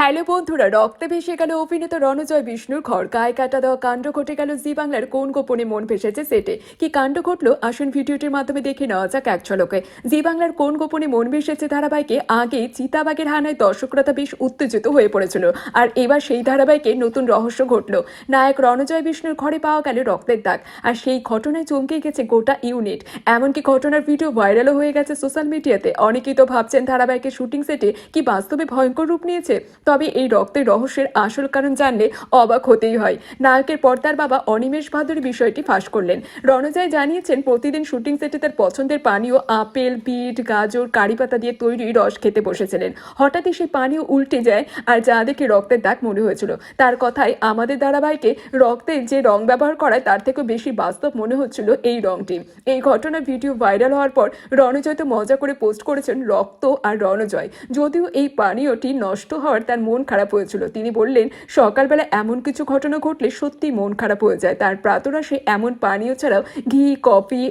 Hello বন্ধুরা, রক্তে ভেসে গেল অভিনেতা রণজয় বিষ্ণুর ঘর। গায়ে কাটা দেওয়া কাণ্ড ঘটে গেল জি বাংলার কোন গোপনে মন ভেসেছে সেটে। কি কাণ্ড ঘটলো? আসুন ভিডিওটির মাধ্যমে দেখে নেওয়া যাক এক ঝলকে। জি বাংলার কোন গোপনে মন ভেসেছে ধারাবাহিকে? আগে চিতাবাগের হানায় দর্শকরা তা বেশ উত্তেজিত হয়ে পড়েছিল। আর এবার সেই ধারাবাহিকে নতুন রহস্য ঘটলো। নায়ক রণজয় বিষ্ণুর ঘরে পাওয়া গেল রক্তের দাগ। আর সেই ঘটনায় চমকে গেছে গোটা ইউনিট। এমনকি ঘটনার ভিডিও ভাইরালও হয়ে গেছে সোশ্যাল মিডিয়াতে। অনেকেই তো ভাবছেন ধারাবাহিকের শুটিং সেটে কি বাস্তবে ভয়ঙ্কর রূপ নিয়েছে? তবে এই রক্তের রহস্যের আসল কারণ জানলে অবাক হতেই হয়। নায়কের পর্দার বাবা অনিমেষ ভাদুরী বিষয়টি ফাঁস করলেন। রণজয় জানিয়েছেন, প্রতিদিন শুটিং সেটে তার পছন্দের পানীয় আপেল, বিট, গাজর, কারি পাতা দিয়ে তৈরি রস খেতে বসেছিলেন। হঠাৎই সেই পানীয় উল্টে যায় আর যা দেখে রক্তের দাগ মনে হয়েছিল। তার কথায়, আমাদের ধারাবাহিকে রক্তের যে রং ব্যবহার করায় তার থেকেও বেশি বাস্তব মনে হচ্ছিল এই রংটি। এই ঘটনার ভিডিও ভাইরাল হওয়ার পর রণজয় তো মজা করে পোস্ট করেছেন রক্ত আর রণজয়। যদিও এই পানীয়টি নষ্ট হওয়ার তার মন খারাপ হয়েছিল। তিনি বললেন, সকালবেলা এমন কিছু ঘটনা ঘটলে সত্যি মন খারাপ হয়ে যায়। তার প্রাতরাশে এমন পানীয় ছাড়াও ঘি, কফি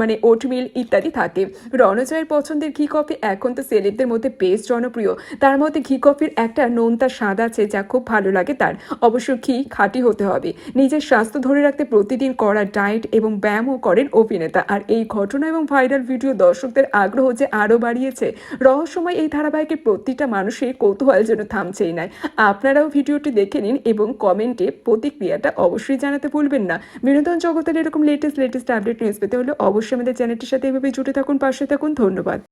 মানে ওটমিল ইত্যাদি থাকে। রণজয়ের পছন্দের ঘি, কফি এখন তো সেলেবদের মধ্যে বেশ জনপ্রিয়। তার মধ্যে ঘি, কফির একটা নোনতা স্বাদ আছে যা খুব ভালো লাগে তার। অবশ্য ঘি খাঁটি হতে হবে। নিজের স্বাস্থ্য ধরে রাখতে প্রতিদিন করা ডায়েট এবং ব্যায়ামও করেন অভিনেতা। আর এই ঘটনা এবং ভাইরাল ভিডিও দর্শকদের আগ্রহ যে আরও বাড়িয়েছে, রহস্যময় এই ধারাবাহিকের প্রতিটা মানুষের কৌতূহল যেন থামছেই নাই। আপনারাও ভিডিওটি দেখে নিন এবং কমেন্টে প্রতিক্রিয়াটা অবশ্যই জানাতে ভুলবেন না। বিনোদন জগতের এরকম লেটেস্ট লেটেস্ট আপডেট নিউজ পেতে হলে অবশ্যই আমাদের চ্যানেলটির সাথে এভাবে জুটে থাকুন, পাশে থাকুন। ধন্যবাদ।